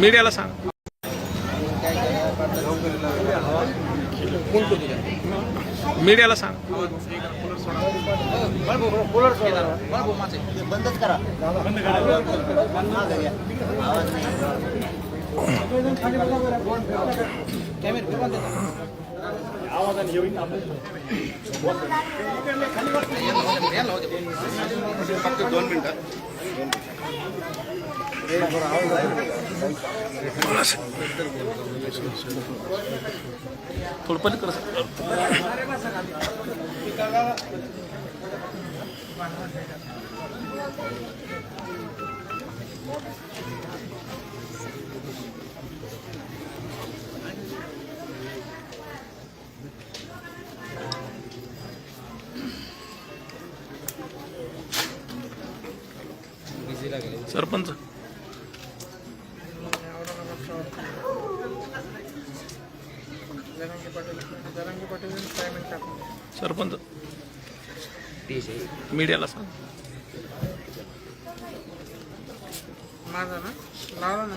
मीडियाला सांग. मीडियाला सांग. बंदच करा दोन मिनटं थोडं पलीकडे सर. सरपंच मीडियाला सांग. माझा ना? लावला ना.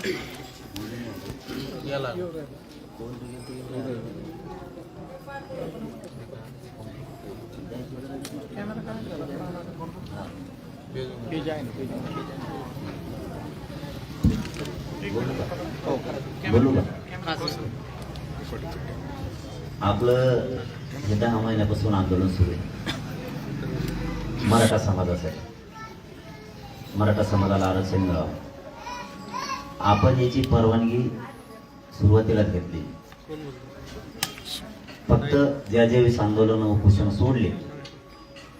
आपलं हे दहा महिन्यापासून आंदोलन सुरू आहे. मराठा समाजासाठी. मराठा समाजाला आरक्षण मिळावं. आपण याची परवानगी सुरुवातीलाच घेतली. फक्त ज्या ज्यावेळेस आंदोलन उपोषण सोडले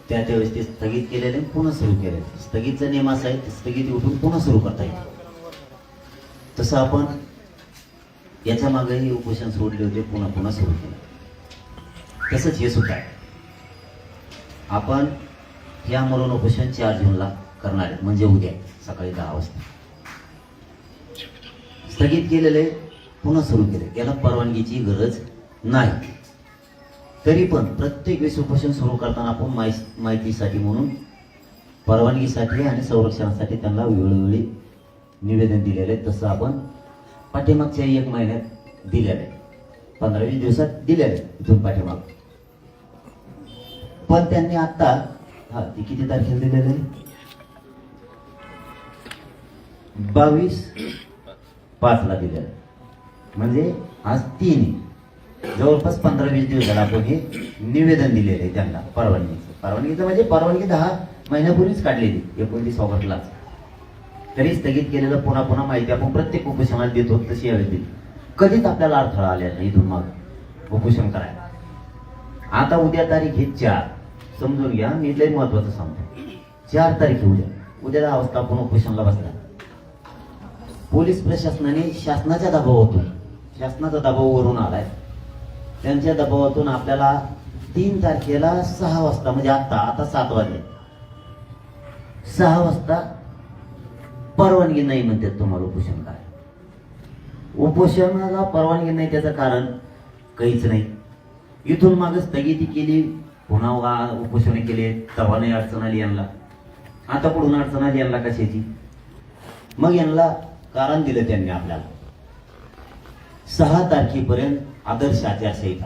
त्या त्यावेळेस ते स्थगित केलेले पुन्हा सुरू केले स्थगितचा नियम असा आहे स्थगित स्थगिती उठून पुन्हा सुरू करता येईल. तसं आपण याच्या मागेही उपोषण सोडले होते पुन्हा पुन्हा सुरू केले. तसंच हे सुद्धा आहे. आपण या आंदोलन उपोषण चार जूनला करणार आहे म्हणजे उद्या सकाळी दहा वाजता. स्थगित केलेले पुन्हा सुरू केले. याला परवानगीची गरज नाही. तरी पण प्रत्येक वेळेस उपोषण सुरू करताना आपण माहिती माहितीसाठी म्हणून परवानगीसाठी आणि संरक्षणासाठी त्यांना वेळोवेळी निवेदन दिलेलं आहे. तसं आपण पाठीमागच्या एक महिन्यात दिलेलं आहे. पंधरा वीस दिवसात दिलेलं आहे. इथून पाठीमाग. पण त्यांनी आता हा ती किती तारखेला दिलेलं आहे? बावीस पाचला दिलेलं म्हणजे आज तीन जवळपास पंधरा वीस दिवसाला आपण हे निवेदन दिलेलं आहे त्यांना परवानगीचं. परवानगीचं म्हणजे परवानगी दहा महिन्यापूर्वीच काढलेली एकोणतीस ऑगस्टलाच. तरी स्थगित केलेलं पुन्हा पुन्हा माहिती आपण प्रत्येक उपोषणाला देतो तशी यावेळी दिली. कधीच आपल्याला अडथळा आलेला नाही इथून मग. उपोषण करायला. आता उद्या तारीख हे चार. समजून घ्या. मी लय महत्वाचं सांगतो चार तारीख उद्या. उद्या दहा वाजता आपण उपोषणला बसला पोलीस प्रशासनाने शासनाच्या दबावातून शासनाचा दबाव वरून आलाय. त्यांच्या दबावातून आपल्याला तीन तारखेला सहा वाजता म्हणजे आता आता सात वाजले. सहा वाजता परवानगी नाही म्हणतात तुम्हाला उपोषण काय उपोषणाला परवानगी नाही त्याचं कारण काहीच नाही. इथून मागे स्थगिती केली पुन्हा वा- उपोषण केले तेव्हा नाही अडचण आली यांना. आता पुढून अडचण आली यांना कशाची? मग यांना कारण दिलं त्यांनी आपल्याला. सहा तारखेपर्यंत आदर्श आचारसंहिता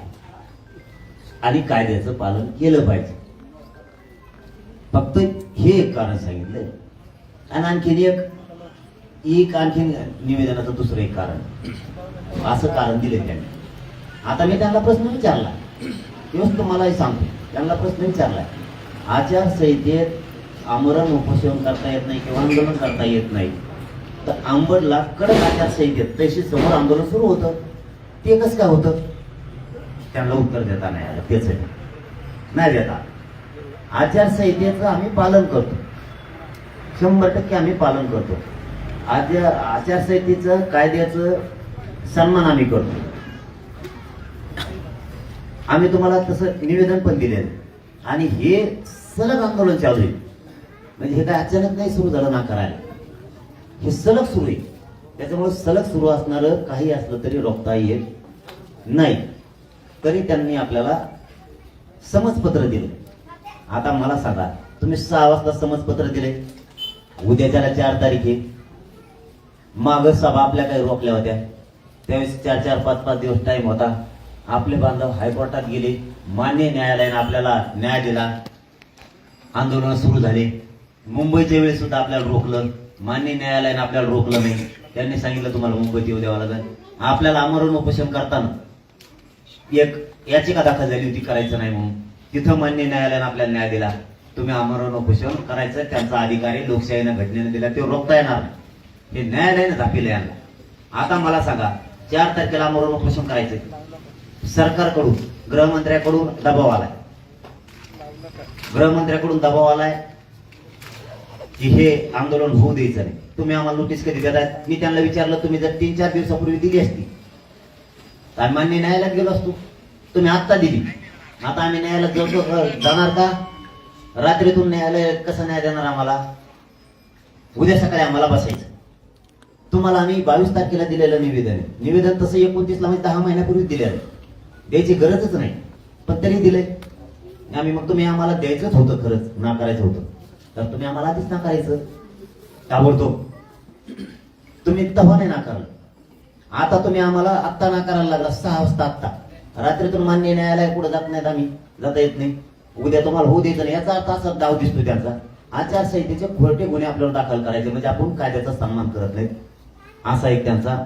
आणि कायद्याचं पालन केलं पाहिजे. फक्त हे एक कारण सांगितलं आणि आणखीन एक एक आणखीन निवेदनाचं दुसरं एक कारण. असं कारण दिलं त्यांनी. आता मी त्यांना प्रश्न विचारला. तेव्हाच तुम्हालाही सांगतो. त्यांना प्रश्न विचारलाय. आचारसंहितेत आमरण उपोषण करता येत नाही किंवा आंदोलन करता येत नाही. तर आंबडला कडक आचारसंहितेत तशी समोर आंदोलन सुरू होतं. ते कसं काय होतं? त्यांना उत्तर देता नाही आलं. तेच आहे. नाही देता. आचारसंहितेचं आम्ही पालन करतो. शंभर टक्के आम्ही पालन करतो. आचार आचारसंहितेचं कायद्याचं सन्मान आम्ही करतो. आम्ही तुम्हाला तसं निवेदन पण दिलेलं आहे. आणि हे सलग आंदोलन चालू आहे. म्हणजे हे काय अचानक नाही सुरू झालं ना करायला. हे सलग सुरू आहे. त्याच्यामुळे सलग सुरू असणारं काही असलं तरी रोखता येत नाही. तरी त्यांनी आपल्याला समजपत्र दिलं. आता मला सांगा तुम्ही सहा वाजता समजपत्र दिले? उद्या त्याला चार तारीख आहे. माग सभा आपल्या काही रोखल्या होत्या. त्यावेळेस चार चार पाच पाच दिवस टाईम होता. आपले बांधव हायकोर्टात गेले मान्य न्यायालयाने आपल्याला न्याय दिला. आंदोलन सुरू झाले. मुंबईच्या वेळेस सुद्धा आपल्याला रोखलं. मान्य न्यायालयाने आपल्याला रोखलं नाही. त्यांनी सांगितलं तुम्हाला मुंबईत येऊ द्यावं लागेल. आपल्याला आमरण उपोषण करताना एक याचिका दाखल झाली होती करायचं नाही म्हणून. तिथं मान्य न्यायालयाने आपल्याला न्याय दिला. तुम्ही आमरण उपोषण करायचं त्यांचा अधिकारी लोकशाहीनं घटनेनं दिला ते रोखता येणार हे न्यायालयाने दाखविलं यांना. आता मला सांगा चार तारखेला आमरण उपोषण करायचं सरकारकडून गृहमंत्र्याकडून दबाव आलाय. गृहमंत्र्याकडून दबाव आलाय की हे आंदोलन होऊ द्यायचं नाही. तुम्ही आम्हाला नोटीस कधी देताय? मी त्यांना विचारलं तुम्ही जर तीन चार दिवसापूर्वी दिली असती तर आम्ही मान्य न्यायालयात गेलो असतो. तुम्ही आत्ता दिली. आता आम्ही न्यायालयात जाऊ जाणार का? रात्रीतून न्यायालय कसं न्याय देणार आम्हाला? उद्या सकाळी आम्हाला बसायचं. तुम्हाला आम्ही बावीस तारखेला दिलेलं निवेदन आहे. निवेदन तसं एकोणतीसला म्हणजे दहा महिन्यापूर्वी दिलेलं आहे. द्यायची गरजच नाही. पण तरी दिलंय. आम्ही मग तुम्ही आम्हाला द्यायचंच होतं खरंच. नाकारायचं होतं. तर तुम्ही आम्हाला आधीच नाकारायचं. ताबडतोब. तुम्ही तव्हा नाही नाकारलं. आता तुम्ही आम्हाला आत्ता नाकारायला लागला. सहा वाजता आत्ता. रात्रीतून मान्य न्यायालय कुठं जात नाहीत आम्ही. जाता येत नाही. उद्या तुम्हाला होऊ द्यायचं नाही. याचा अर्थ असा डाव दिसतो त्यांचा. आचारसंहितेचे खोटे गुन्हे आपल्याला दाखल करायचे. म्हणजे आपण कायद्याचा सन्मान करत नाही असा एक त्यांचा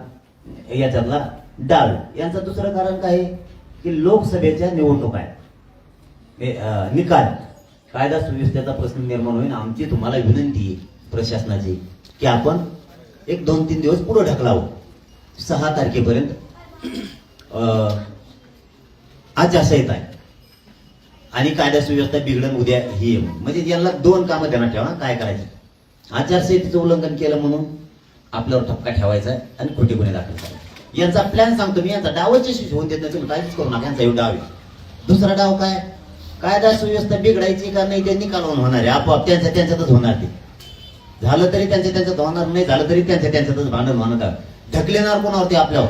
याच्यातला डाळ यांचं दुसरं कारण काय? आहे की लोकसभेच्या निवडणूक आहेत निकाल. कायदा सुव्यवस्थेचा प्रश्न निर्माण होईल. आमची तुम्हाला विनंती आहे प्रशासनाची की आपण एक दोन तीन दिवस पुढे ढकलावं. सहा तारखेपर्यंत. आचारसंहिता आहे. आणि कायदा सुव्यवस्था बिघडन उद्या ही आहे. म्हणजे यांना दोन कामं त्यांना ठेवा काय करायचं? आचारसंहितेचं उल्लंघन केलं म्हणून आपल्यावर ठपका ठेवायचा आहे आणि खोटे गुन्हे दाखल करायचे. यांचा प्लॅन सांगतो मी यांचा डावच यशस्वी होऊन देत नाही तुम्ही काहीच करू नका यांचा एवढा डाव. आहे दुसरा डाव काय? कायदा सुव्यवस्था बिघडायची का नाही ते निकालावून होणार आहे आपोआप त्यांच्या त्यांच्यातच होणार ते. झालं तरी त्यांच्या त्यांच्यात होणार नाही झालं तरी त्यांच्या त्यांच्यातच भांडण होणार ढकलेणार कोणावर ते आपल्यावर?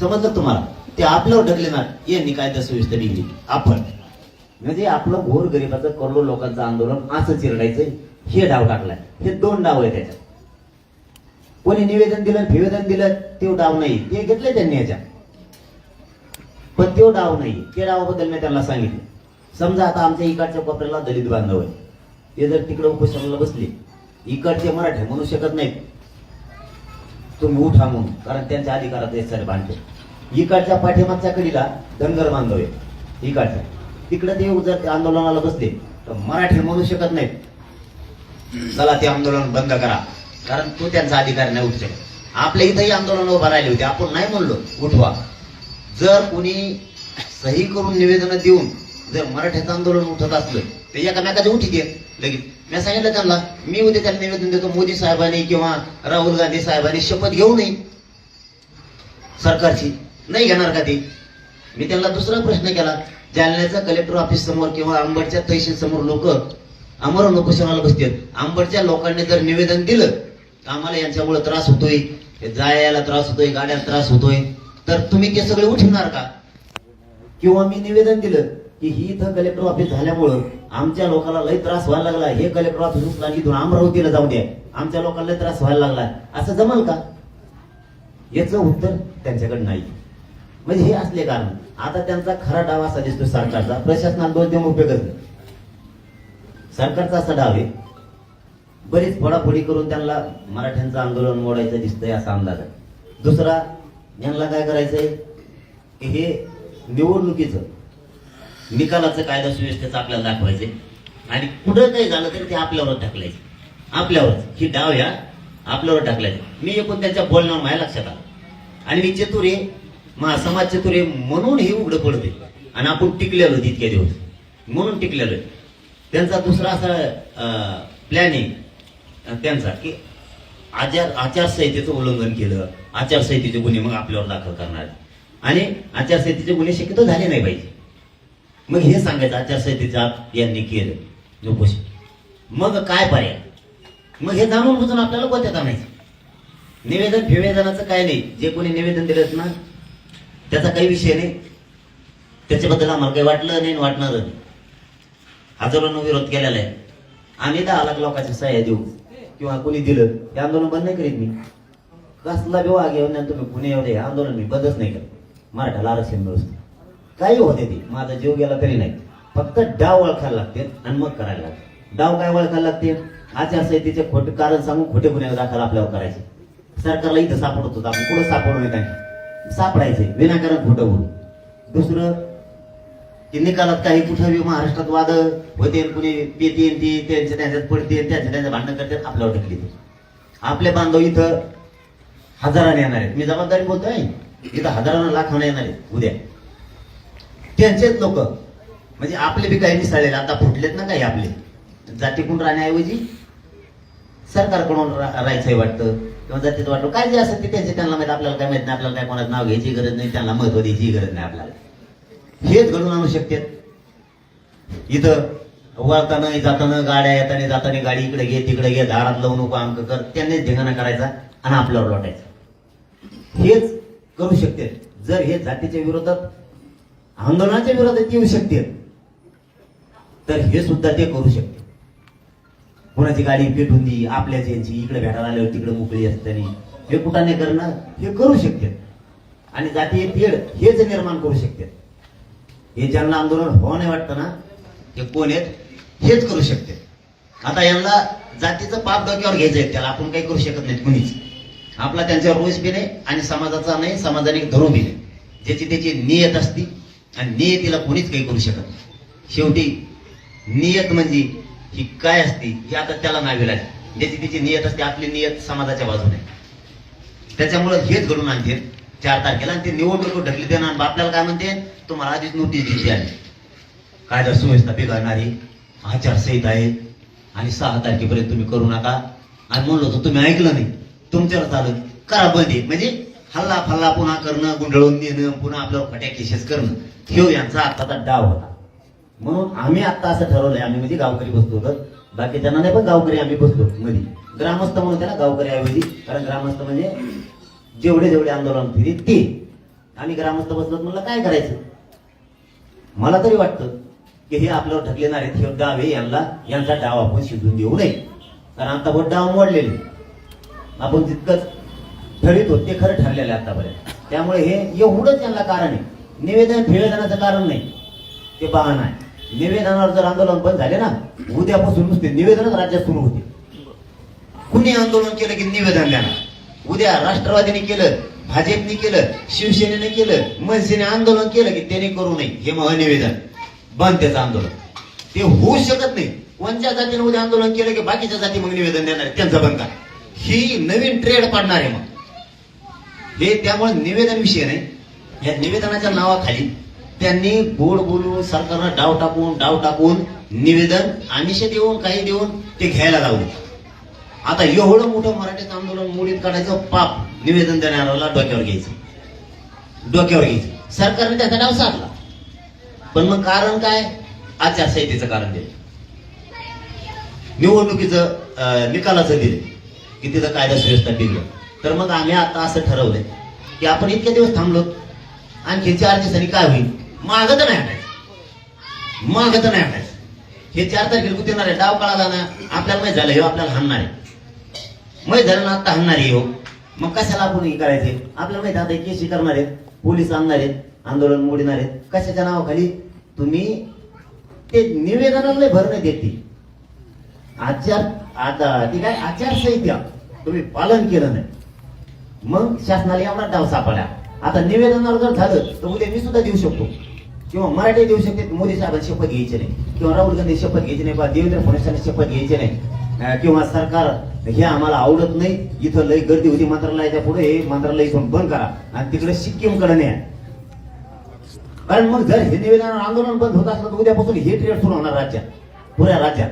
समजलं तुम्हाला? ते आपल्यावर ढकलेणार यांनी कायदा सुव्यवस्था बिघडली. आपण. म्हणजे आपलं घोर गरिबाचं करोडो लोकांचं आंदोलन असं चिरडायचं हे डाव टाकलाय. हे दोन डाव आहे त्याच्यात. कोणी निवेदन दिलं निवेदन दिलं ते डाव नाही. ते घेतले त्यांनी याच्या पण तो डाव नाही. ते डावाबद्दल मी त्यांना सांगितलं. समजा आता आमच्या इकडच्या कोपऱ्याला दलित बांधव आहे ते जर तिकडे उपोषणाला बसले इकडचे मराठे म्हणू शकत नाहीत. तुम्ही उठा म्हणून कारण त्यांच्या अधिकारात हे सर बांधले इकडच्या पाठीमागच्या कडीला धनगर बांधव आहे इकडच्या. तिकडे ते जर ते आंदोलनाला बसले तर मराठी म्हणू शकत नाहीत. चला ते आंदोलन बंद करा. कारण तो त्यांचा अधिकार नाही उठतोय आपल्या इथंही आंदोलन उभं राहिले होते. आपण नाही म्हणलो उठवा. जर कोणी सही करून निवेदन देऊन जर मराठ्याचं आंदोलन उठत असलं तर एकामेकाच्या उठी दे लगेच मी सांगितलं त्यांना मी उद्या त्याला निवेदन देतो मोदी साहेबांनी किंवा राहुल गांधी साहेबांनी शपथ घेऊ नये. सरकारची. नाही घेणार का ते? मी त्यांना दुसरा प्रश्न केला. जालन्याचा कलेक्टर ऑफिस समोर किंवा अंबडच्या तहसील समोर लोक अमर उपोषणाला बसतात अंबडच्या लोकांनी जर निवेदन दिलं आम्हाला यांच्यामुळे त्रास होतोय जायला त्रास होतोय गाड्याला त्रास होतोय. तर तुम्ही ते सगळे उठवणार का? किंवा मी निवेदन दिलं की ही इथं कलेक्टर ऑफिस झाल्यामुळं आमच्या लोकांना लय त्रास व्हायला लागला. हे कलेक्टर ऑफिस उचला इथून अमरावतीला जाऊ द्या आमच्या लोकांना लय त्रास व्हायला लागला. असं जमल का? याचं उत्तर त्यांच्याकडे नाही. म्हणजे हे असले कारण. आता त्यांचा खरा डाव असा दिसतो सरकारचा. प्रशासनाला दोन देऊन उपयोगच नाही सरकारचा असा डाव आहे. बरीच फोडाफोडी करून त्यांना मराठ्यांचं आंदोलन मोडायचं दिसतंय असा अंदाज आहे. दुसरा यांना काय करायचंय? की हे निवडणुकीचं निकालाचं कायदा सुव्यवस्थेचं आपल्याला दाखवायचंय. आणि कुठं काही झालं तरी ते आपल्यावर ढकलायचं. आपल्यावर ही डाव या आपल्यावर ढकलायचं. मी एकूण त्यांच्या बोलण्यावर माझ्या लक्षात आलं. आणि मी चतुर मा समाज चतुरे म्हणून हे उघडं पडते आणि आपण टिकलेलो तितके दिवस. म्हणून टिकलेलो त्यांचा दुसरा असा प्लॅनिंग त्यांचा की आचार आचारसंहितेचं उल्लंघन केलं. आचारसंहितेचे गुन्हे मग आपल्यावर दाखल करणार. आणि आचारसंहितेचे गुन्हे शक्यतो झाले नाही पाहिजे. मग हे सांगायचं आचारसंहितेचा यांनी केलं. उपोषण मग काय पर्याय? मग हे जाणून बुजून आपल्याला कोणत्यात आणायचं निवेदन फिवेदनाचं काय नाही. जे कोणी निवेदन दिलं ना त्याचा काही विषय नाही. त्याच्याबद्दल आम्हाला काही वाटलं नाही आणि वाटणार नाही. हजारोनं विरोध केलेला आहे. आम्ही दहा लाख लोकांच्या सह्या देऊ. किंवा कोणी दिलं हे आंदोलन बंद नाही करीत मी. कसला बी वाघ येऊन आणि तुम्ही पुणे एवढे आंदोलन मी बदच नाही करत. मराठाला आरक्षण मिळून काही होते ते माझा जीव गेला तरी नाही. फक्त डाव ओळखायला लागते आणि मग करायला लागते. डाव काय ओळखायला लागते? आचारसंहितेचे खोटे कारण सांगून खोटे गुन्हे दाखल आपल्यावर करायचे. सरकारला इथं सापडत होतं आपण कुठं सापडू नये काय सापडायचे विनाकारण खोटं बोलू. दुसरं की निकालात काही कुठं बी महाराष्ट्रात वाद होते कुणी पेते ती त्यांच्या त्यांच्यात पडते त्यांच्या त्यांच्या भांडण करतात आपल्यावर ढकली आपले बांधव इथं हजाराने येणार आहेत. मी जबाबदारी बोलतोय इथं हजारानं लाखाने येणार आहेत उद्या. त्यांचेच लोक म्हणजे आपले बी काही मिसळलेले आता फुटलेत ना काही आपले. जातीकडून राहण्याऐवजी सरकारकडून रा- वाटतं किंवा जातीचं वाटतं काय जे असतं ते त्यांचे त्यांना माहिती आपल्याला काय माहीत नाही आपल्याला काय कोणाचं नाव घ्यायची गरज नाही त्यांना महत्त्व द्यायची गरज नाही आपल्याला. हेच घडून आणू शकते. इथं वळताना जाताना गाड्या येताना जाताना गाडी इकडे घे तिकडे घे दारात लावू नको अंक कर. त्यांनीच धिंगाणा करायचा आणि आपल्यावर लोटायचं. हेच करू शकते. जर हे जातीच्या विरोधात आंदोलनाच्या विरोधात येऊ शकते तर हे सुद्धा ते करू शकते. कोणाची गाडी पेटून दी आपल्याच यांची इकडे भेटायला आल्यावर तिकडे मोकळी असताना. हे कुठं नाही करणं हे करू शकते. आणि जातीय तेढ हेच निर्माण करू शकते. हे ज्यांना आंदोलन हो नाही वाटतं ना ते कोण आहेत? हेच करू शकते. आता यांना जातीचं पाप डोक्यावर आहे त्याला आपण काही करू शकत नाही कुणीच. आपला त्यांच्यावर रोष बी नाही आणि समाजाचा नाही समाजाने धरून बी नाही. ज्याची त्याची नियत असती आणि नियतीला कोणीच काही करू शकत नाही. शेवटी नियत म्हणजे ही काय असती ही आता त्याला नावे लागेल. ज्याची त्याची नियत असते आपली नियत समाजाच्या बाजूने. त्याच्यामुळे हेच घडून आणते चार तारखेला आणि ते निवडणूक ढकली देणार आणि आपल्याला काय म्हणते? तुम्हाला आधीच नोटीस दिली आहे. कायदा सुव्यवस्था बिघडणारी आचारसंहिता आहे. आणि सहा तारखेपर्यंत तुम्ही करू नका. आणि म्हणलो होतो तुम्ही ऐकलं नाही. तुमच्यावर चालत करा बंदी म्हणजे हल्ला फल्ला पुन्हा करणं गुंडळून देणं पुन्हा आपल्यावर फट्या केसेस करणं ह्यो यांचा आत्ताचा डाव होता. म्हणून आम्ही आता असं ठरवलंय. आम्ही म्हणजे गावकरी बसतो तर बाकी त्यांना नाही पण गावकरी आम्ही बसतो मध्ये. ग्रामस्थ म्हणून त्याला गावकरी ऐवजी कारण ग्रामस्थ म्हणजे जेवढे जेवढे आंदोलन फिरी ते आम्ही ग्रामस्थ बसलो म्हणलं काय करायचं? मला तरी वाटतं की हे आपल्यावर ढकलेणार आहेत हे डावे यांना यांचा डाव आपण शिजून देऊ नये. कारण आता पण डाव मोडलेले आपण जितकंच ठरित होत ते खरं ठरलेलं आहे आतापर्यंत. त्यामुळे हे एवढंच यांना कारण आहे. निवेदन फिवेदनाचं कारण नाही. ते बहाणं आहे. निवेदनावर जर आंदोलन बंद झाले ना उद्यापासून नुसते निवेदनच राज्यात सुरू होते कुणी आंदोलन केलं की निवेदन देणार? उद्या राष्ट्रवादीने केलं भाजपने केलं शिवसेनेने केलं मनसेने आंदोलन केलं की त्याने करू नये हे महानिवेदन. बंद त्याचं आंदोलन. ते होऊ शकत नाही. कोणत्या जातीने उद्या आंदोलन केलं की बाकीच्या जाती मग निवेदन देणार त्यांचा बंद करा. ही नवीन ट्रेड पाडणार आहे मग. हे त्यामुळे निवेदन विषय नाही. या निवेदनाच्या नावाखाली त्यांनी गोड बोलून सरकारला डाव टाकून डाव टाकून निवेदन आमिष देऊन काही देऊन ते घ्यायला लावले. आता एवढं मोठं मराठीचं आंदोलन मोडीत काढायचं पाप. निवेदन देणाऱ्याला डोक्यावर घ्यायचं. डोक्यावर घ्यायचं. सरकारने त्याचा डाव साधला. पण मग कारण काय? आचारसंहितेचं कारण दिलं. निवडणुकीचं निकालाचं दिले. की तिथं कायदा सुव्यवस्था बिघडलं. तर मग आम्ही आता असं ठरवलंय की आपण इतके दिवस थांबलो आणखी चार दिवसांनी काय होईल? मागं तर नाही हटायचं मागं तर नाही हटायचं हे चार तारखेला कुठे येणार आहे? डाव कळाला ना आपल्याला माहीत झालं हे आपल्याला हाणणार आहे. माहीत झालं ना आता आहे हो. मग कशाला आपण हे करायचे? आपल्या माहीत आता केसी करणार आहेत पोलीस आणणार आहेत आंदोलन मोडणार आहेत कशाच्या नावाखाली? तुम्ही ते निवेदनाला भर नाही देत ती. आचार आता ती काय आचारसंहिता. तुम्ही पालन केलं नाही. मग शासनाला एवढा डाव सापडला. आता निवेदनावर जर झालं तर उद्या मी सुद्धा देऊ शकतो. किंवा मराठी देऊ शकते मोदी साहेबांनी शपथ घ्यायची नाही. किंवा राहुल गांधी शपथ घ्यायची नाही किंवा देवेंद्र फडणवीसांनी शपथ घ्यायची नाही. किंवा सरकार हे आम्हाला आवडत नाही इथं लय गर्दी होती मंत्रालयाच्या पुढे हे मंत्रालय इथून बंद करा. आणि तिकडे सिक्कीमकडे न्या. कारण मग जर हे निवेदन आंदोलन बंद होत असलं तर उद्यापासून हे ट्रेड सुरू होणार राज्यात पुऱ्या राज्यात.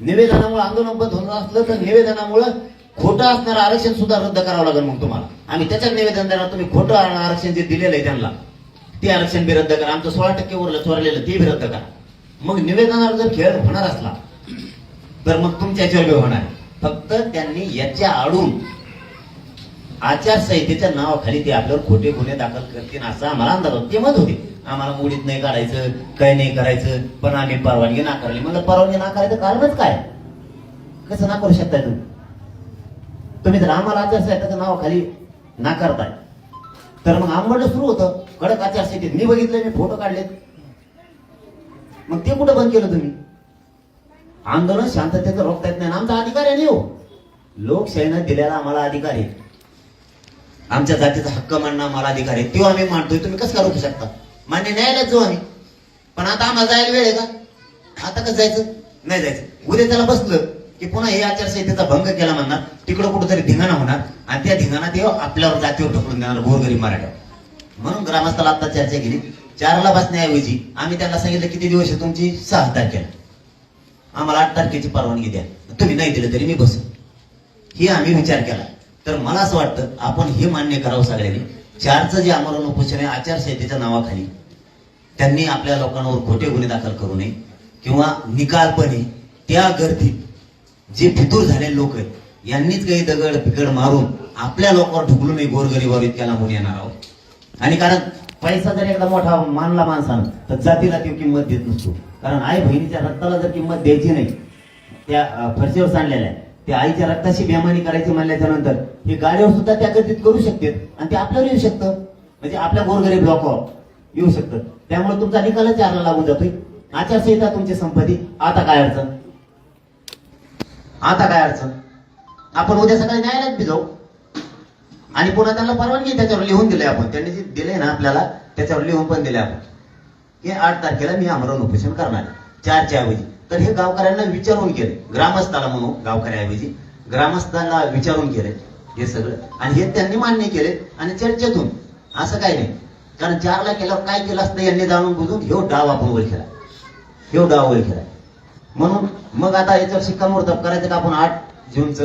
निवेदनामुळे आंदोलन बंद होत असलं तर निवेदनामुळे खोटं असणारं आरक्षण सुद्धा रद्द करावं लागेल मग तुम्हाला. आम्ही त्याच्यात निवेदन देणार तुम्ही खोटं आरक्षण जे दिलेलं आहे त्यांना. ते आरक्षण बी रद्द करा. आमचं सोळा टक्के उरलं चोरलेलं ते बी रद्द करा. मग निवेदनावर जर खेळ होणार असला तर मग तुमच्या याच्यावर होणार? फक्त त्यांनी याच्या आडून आचारसंहितेच्या नावाखाली ते आपल्यावर खोटे गुन्हे दाखल करतील असा आम्हाला अंदाज होता. ते मत होते. आम्हाला मुडीत नाही काढायचं काही नाही करायचं पण आम्ही परवानगी नाकारली. म्हणलं परवानगी नाकारायचं कारणच काय? कसं नाकारू शकताय तुम्ही? तुम्ही जर आम्हाला आचारसंहिताच्या नावाखाली नाकारताय तर मग आंबड सुरू होतं. कडक आचारसंहितेत मी बघितलं मी फोटो काढलेत. मग ते कुठं बंद केलं तुम्ही? आंदोलन शांततेचं रोखता येत नाही. आमचा अधिकार आहे नाही हो. लोकशाहीनं दिलेला आम्हाला अधिकार आहे. आमच्या जातीचा हक्क मानणं आम्हाला अधिकार आहे. तो आम्ही मानतोय. तुम्ही कसं का रोखू शकता? मान्य न्यायालयात जाऊ आम्ही. पण आता आम्हाला जायला वेळ आहे का? आता कसं जायचं? नाही जायचं. उद्या त्याला बसलं की पुन्हा हे आचारसंहितेचा भंग केला म्हणणार. तिकडं कुठंतरी धिंगाणा होणार. आणि त्या धिंगाणा ते आपल्यावर जातीवर ढकलून देणार गोरगरीब मराठ्यावर. म्हणून ग्रामस्थाला आता चर्चा केली. चारला बसण्याऐवजी आम्ही त्यांना सांगितलं किती दिवस आहे तुमची सहा तारखेला आम्हाला आठ तारखेची परवानगी द्या. तुम्ही नाही दिलं तरी मी बस हे आम्ही विचार केला. तर मला असं वाटतं आपण हे मान्य करावं सगळ्यांनी. चारचं जे आमरण उपोषण आहे आचारसंहितेच्या नावाखाली त्यांनी आपल्या लोकांवर खोटे गुन्हे दाखल करू नये किंवा निकालपणे त्या गर्दीत जे फितूर झालेले लोक आहेत यांनीच काही दगड फिकड मारून आपल्या लोकांवर ढुकलू नये गोरगरीबावर इतक्या लांबून येणार आहोत. आणि कारण पैसा जर एकदा मोठा मानला माणसानं तर जातीला ती किंमत देत नसतो. कारण आई बहिणीच्या रक्ताला जर किंमत द्यायची नाही त्या फरशीवर सांडलेल्या त्या आईच्या रक्ताशी बेमानी करायची म्हणल्याच्या नंतर हे गाडीवर सुद्धा त्या गर्दीत करू शकते आणि ते आपल्यावर येऊ शकतं. म्हणजे आपल्या गोरगरीब लोकांवर येऊ शकतं. त्यामुळे तुमचा निकालच चारला लागून जातोय. आचारसंहिता तुमची संपत्ती आता काय अडचण? आता काय अडचण? आपण उद्या सकाळी न्यायालयात बी जाऊ. आणि पुन्हा त्यांना परवानगी त्याच्यावर लिहून दिले आपण. त्यांनी जे दिले ना आपल्याला त्याच्यावर लिहून पण दिले आपण. की आठ तारखेला मी आमरण उपोषण करणार आहे. चारच्या ऐवजी तर हे गावकऱ्यांना विचारून केले. ग्रामस्थाला म्हणू गावकऱ्याऐवजी. ग्रामस्थांना विचारून केले हे सगळं. आणि हे त्यांनी मान्य केले आणि चर्चेतून. असं काही नाही. कारण चारला केल्यावर काय केलं असतं यांनी जाणून बुजून हे डाव आपण वर केला. हे डाव वर केला. म्हणून मग आता याच्यावर शिक्कामोर्तब करायचं का आपण आठ जूनचं?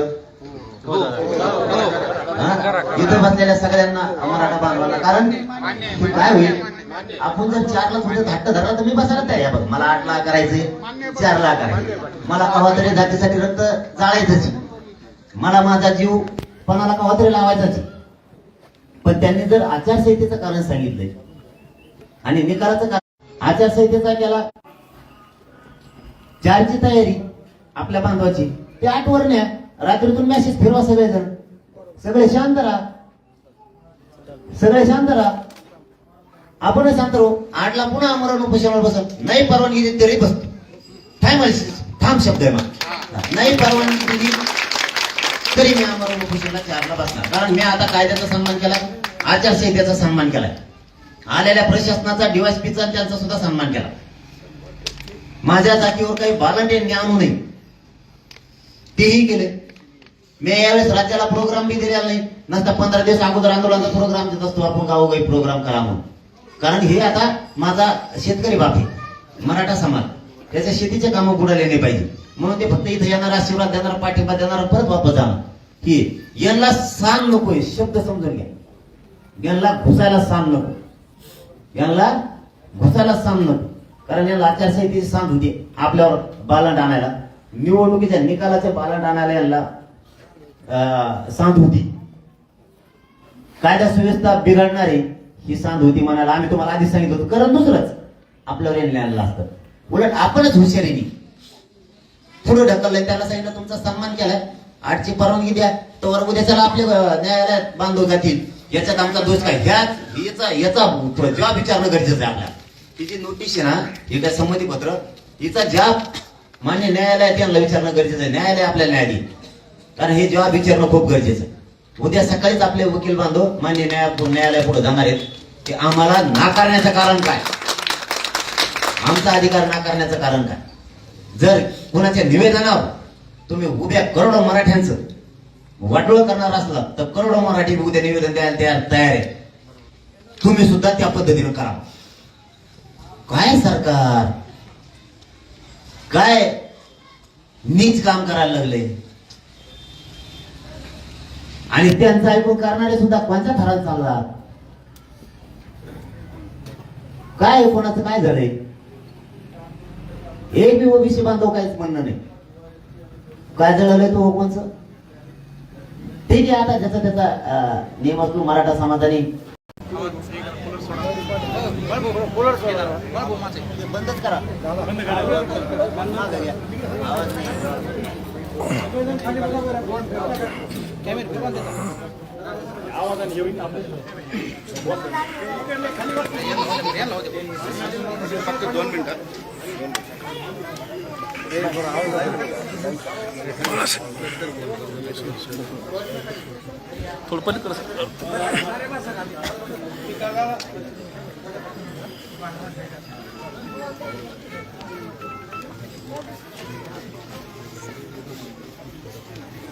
इथं बसलेल्या सगळ्यांना मराठा बांधवांना. कारण काय होईल? आपण जर चार लाख रुपये हट्ट धरला तर मी बसायला तयार बघ मला आठ लाख करायचे चार लाख करायचे मला कवातरी जातीसाठी रक्त जाळायचंच मला माझा जीव पणाला कवातरी लावायचाच पण त्यांनी जर आचारसंहितेचं कारण सांगितलंय आणि निकालाचं कारण आचारसंहितेचा केला चारची तयारी आपल्या बांधवाची ते आठ रात्रीतून मेसेज फिरवा सगळेजण. सगळे शांत राहा. सगळे शांत राहा. आपण सांगतो आठला पुन्हा आमरण उपोषणावर बसत. नाही परवानगी दिली तरी बसतो थांब थांब शब्द आहे मग. नाही परवानगी दिली तरी मी आमरण उपोषणाला चारला बसणार. कारण मी आता कायद्याचा सन्मान केला आचारसंहितेचा सन्मान केलाय. आलेल्या प्रशासनाचा डीवायसपीचा त्यांचा सुद्धा सन्मान केला. माझ्या जातीवर काही बालंटे आणू नये. तेही केले. मी यावेळेस राज्याला प्रोग्राम बी दिलेला नाही. नंतर पंधरा दिवस अगोदर आंदोलनाचा प्रोग्राम देत असतो. आपण गावोगावी प्रोग्राम करा म्हणून. कारण हे आता माझा शेतकरी बाप आहे मराठा समाज. त्याच्या शेतीचे कामं बुडाले नाही पाहिजे. म्हणून ते फक्त इथे येणारा आशीर्वाद देणारा पाठिंबा देणारा परत वापस जाणार. की यांना सांग नकोय शब्द समजून घ्या. यांना घुसायला सांग नको. यांना घुसायला सांग नको. कारण यांना आचारसंहितेची सांग होती आपल्यावर बालांड आणायला. निवडणुकीच्या निकालाचे बालांड आणायला यांना सांग होती. कायदा सुव्यवस्था बिघडणारी ही सांध होती म्हणाला आम्ही तुम्हाला आधी सांगितलं होतं कारण दुसरंच. आपल्यावर यांनी आणलं असतं. उलट आपणच हुशारीने पुढे ढकललंय त्याला सांगितलं तुमचा सन्मान केलाय. आठची परवानगी द्या. तर उद्याच्याला आपल्या न्यायालयात बांधव जातील. याच्यात आमचा दोष काय? ह्याच याचा याचा जबाब विचारणं गरजेचं आहे आपल्याला. तिची नोटीस आहे ना हे काय संमती पत्र हिचा जवाब मान्य न्यायालयात यांना विचारणं गरजेचं आहे. न्यायालय आपल्याला न्याय कारण हे जॉब विचारणं खूप गरजेचं आहे. उद्या सकाळीच आपले वकील बांधव मान्य न्याय न्यायालय पुढे जाणार आहेत. की आम्हाला नाकारण्याचं कारण काय? आमचा अधिकार नाकारण्याचं कारण काय? जर कुणाच्या निवेदनावर तुम्ही उद्या करोडो मराठ्यांचं वाटोळ करणार असला तर करोडो मराठी उद्या निवेदन द्यायला तयार तयार आहे. तुम्ही सुद्धा त्या पद्धतीनं करा. काय सरकार? काय नीच काम करायला लागले आणि त्यांचं ऐकून करणारे सुद्धा कोणत्या थरात चालला काय कोणाचं? काय झालंय? एक बी ओबीसी बांधव काहीच म्हणणं नाही. काय जळलंय तो कोणचं? ते जे आता ज्याचा त्याचा नियम असतो मराठा समाजाने. बंदच करा. आवाज नाही. थोडं पलीकडे सर. सरपंच जरांगे पाटील जरांगे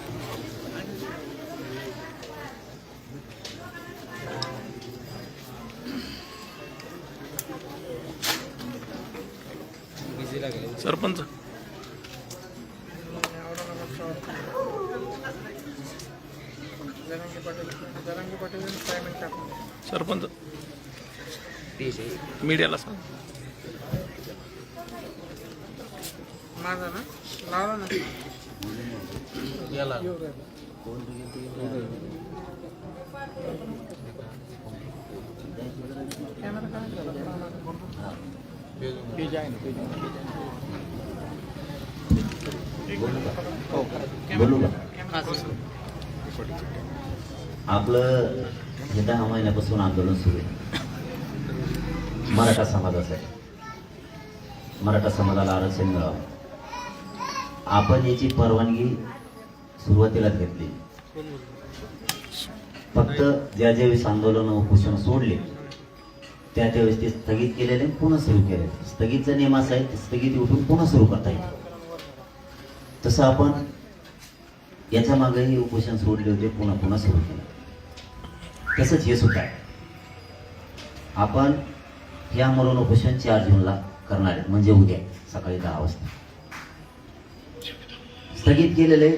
पाटील टाकून सरपंच. मीडियाला सांग. माझा ना? लावला ना. कॅमेरा काय? बोलू का? आपलं हे दहा महिन्यापासून आंदोलन सुरू आहे. मराठा समाजासाठी. मराठा समाजाला आरक्षण मिळावं. आपण याची परवानगी सुरुवातीलाच घेतली. फक्त ज्या ज्यावेळेस आंदोलन उपोषण सोडले त्या त्यावेळेस ते स्थगित केलेले पुन्हा सुरू केले. स्थगितचा नियम असा आहे स्थगिती स्थगित उठून पुन्हा सुरू करता येईल. तसं आपण याच्या मागेही उपोषण सोडले होते पुन्हा पुन्हा सुरू केलं तसंच हे सुद्धा आहे. आपण या मरण उपोषण चार जूनला करणार आहे म्हणजे उद्या सकाळी दहा वाजता. स्थगित केलेले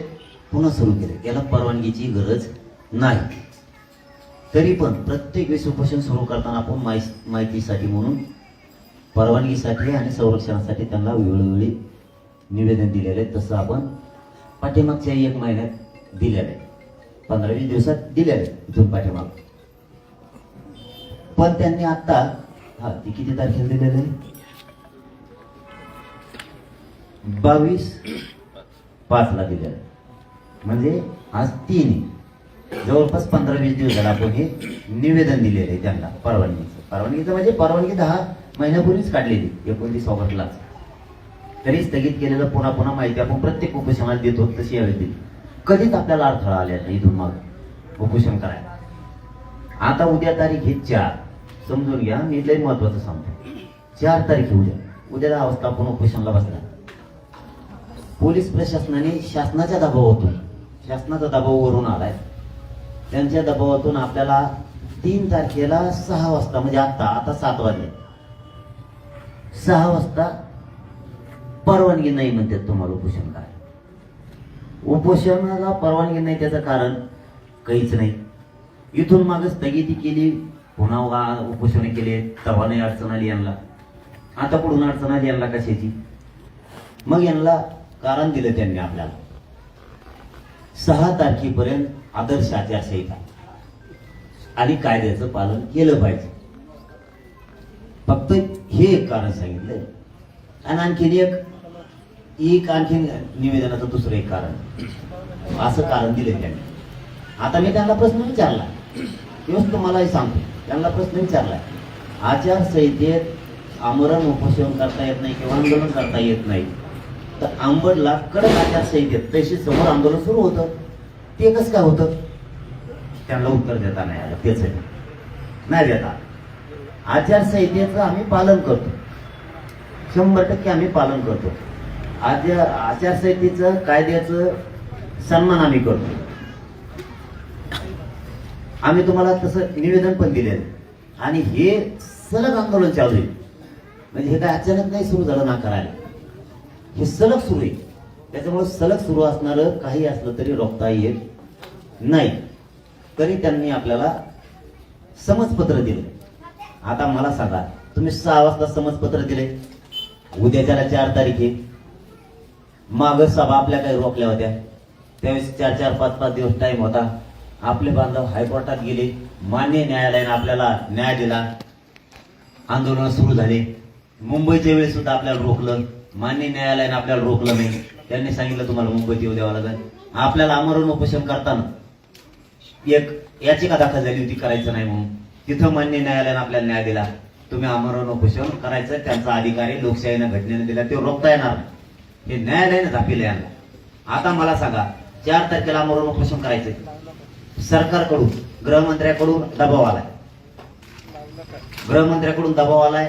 पुन्हा सुरू केले. याला परवानगीची गरज नाही. तरी पण प्रत्येक वेळेस उपोषण सुरू करताना आपण माहिती माहितीसाठी म्हणून परवानगीसाठी आणि संरक्षणासाठी त्यांना वेळोवेळी निवेदन दिलेले आहे तसं आपण पाठीमागच्या एक महिन्यात दिलेलं आहे. पंधरा वीस दिवसात दिलेलं आहे इथून पाठीमाग. पण त्यांनी आता हा ती किती तारखेला दिलेलं आहे? बावीस पाचला दिलेलं आहे. म्हणजे आज तीन जवळपास पंधरा वीस दिवसाला आपण हे निवेदन दिलेलं आहे त्यांना परवानगीचं. परवानगीचं म्हणजे परवानगी दहा महिन्यापूर्वीच काढलेली एकोणतीस ऑगस्टलाच. तरी स्थगित केलेलं पुन्हा पुन्हा माहिती आपण प्रत्येक उपोषणाला देतो तशी यावेळी दिली कधीच आपल्याला अडथळा आल्या नाही इथून मग. उपोषण करायला. आता उद्या तारीख ही चार. समजून घ्या मी लय महत्वाचं सांगतो. चार तारीख आहे उद्या. उद्या दहा वाजता आपण उपोषणला बसला पोलीस प्रशासनाने शासनाच्या दबावातून शासनाचा दबाव वरून आलाय. त्यांच्या दबावातून आपल्याला तीन तारखेला सहा वाजता म्हणजे आता आता सात वाजले. सहा वाजता परवानगी नाही म्हणतात तुम्हाला उपोषण काय? उपोषणाला परवानगी नाही त्याचं कारण काहीच नाही. इथून मागे स्थगिती केली पुन्हा उपोषण केले तेव्हा नाही अडचण आली यांना. आता पुढून अडचण आली यांना कशाची? मग यांना कारण दिलं त्यांनी आपल्याला. सहा तारखेपर्यंत आदर्श आचारसंहिता आणि कायद्याचं पालन केलं पाहिजे. फक्त हे एक कारण सांगितलं आणि आणखीन एक एक आणखीन निवेदनाचं दुसरं एक कारण असं कारण दिलं त्यांनी आता मी त्यांना प्रश्न विचारला तेव्हाच तुम्हालाही सांगतो त्यांना प्रश्न विचारला आचारसंहितेत आमरण उपोषण करता येत नाही किंवा आंदोलन करता येत नाही तर आंबडला कडक आचारसंहितेत तशी समोर आंदोलन सुरू होतं ते कसं काय होतं त्यांना उत्तर देता नाही आलं तेच आहे. नाही देता आचारसंहितेचं आम्ही पालन करतो शंभर टक्के आम्ही पालन करतो. आज आचारसंहितेचं कायद्याचं सन्मान आम्ही करतो. आम्ही तुम्हाला तसं निवेदन पण दिलेलं आणि हे सलग आंदोलन चालू आहे. म्हणजे हे काय अचानक नाही सुरू झालं ना करायला. हे सलग सुरू आहे. त्याच्यामुळे सलग सुरू असणारं काही असलं तरी रोखता येत नाही. तरी त्यांनी आपल्याला समजपत्र दिलं. आता मला सांगा तुम्ही सहा वाजता समजपत्र दिले उद्या उद्याच्याला चार तारीख आहे. माग सभा आपल्या काही रोखल्या होत्या. त्यावेळेस चार चार पाच पाच दिवस टाइम होता. आपले बांधव हायकोर्टात गेले. मान्य न्यायालयाने आपल्याला न्याय दिला. आंदोलन सुरू झाले. मुंबईच्या वेळेस सुद्धा आपल्याला रोखलं. मान्य न्यायालयाने आपल्याला रोखलं नाही. त्यांनी सांगितलं तुम्हाला मुंबईत येऊ द्यावं लागेल. आपल्याला आमरण उपोषण करताना एक याचिका दाखल झाली होती करायचं नाही म्हणून. तिथं मान्य न्यायालयानं आपल्याला न्याय दिला. तुम्ही आमरण उपोषण करायचं त्यांचा अधिकारी लोकशाहीनं घटनेनं दिला ते रोखता येणार नाही. हे न्यायालयानं दाखविलं यांना. आता मला सांगा चार तारखेला आमरण उपोषण करायचंय. सरकारकडून गृहमंत्र्याकडून दबाव आलाय. गृहमंत्र्याकडून दबाव आलाय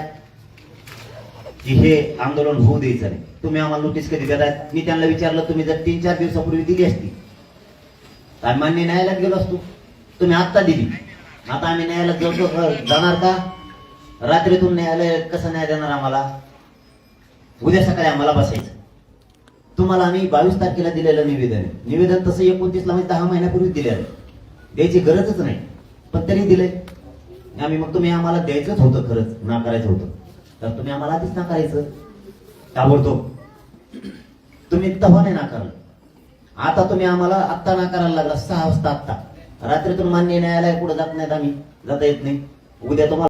की हे आंदोलन होऊ द्यायचं नाही. तुम्ही आम्हाला नोटीस कधी देताय? मी त्यांना विचारलं तुम्ही जर तीन चार दिवसापूर्वी दिली असती तर मान्य न्यायालयात गेलो असतो. तुम्ही आत्ता दिली. आता आम्ही न्यायालयात जाऊ जाणार का? रात्रीतून न्यायालय कसं न्याय देणार आम्हाला? उद्या सकाळी आम्हाला बसायचं. तुम्हाला आम्ही बावीस तारखेला दिलेलं निवेदन निवेदन तसं एकोणतीसला म्हणजे दहा महिन्यापूर्वी दिलेलं द्यायची गरजच नाही. पण तरी दिलंय. आम्ही मग तुम्ही आम्हाला द्यायचंच होतं खरंच. नाकारायचं होतं. तर तुम्ही आम्हाला आधीच नाकारायचं ताबडतोब. तुम्ही तव्हा नाही नाकारलं आता तुम्ही आम्हाला आत्ता नाकारायला लागला. सहा वाजता आत्ता. रात्रीतून मान्य न्यायालय कुठं जात नाहीत आम्ही. जाता येत नाही. उद्या तुम्हाला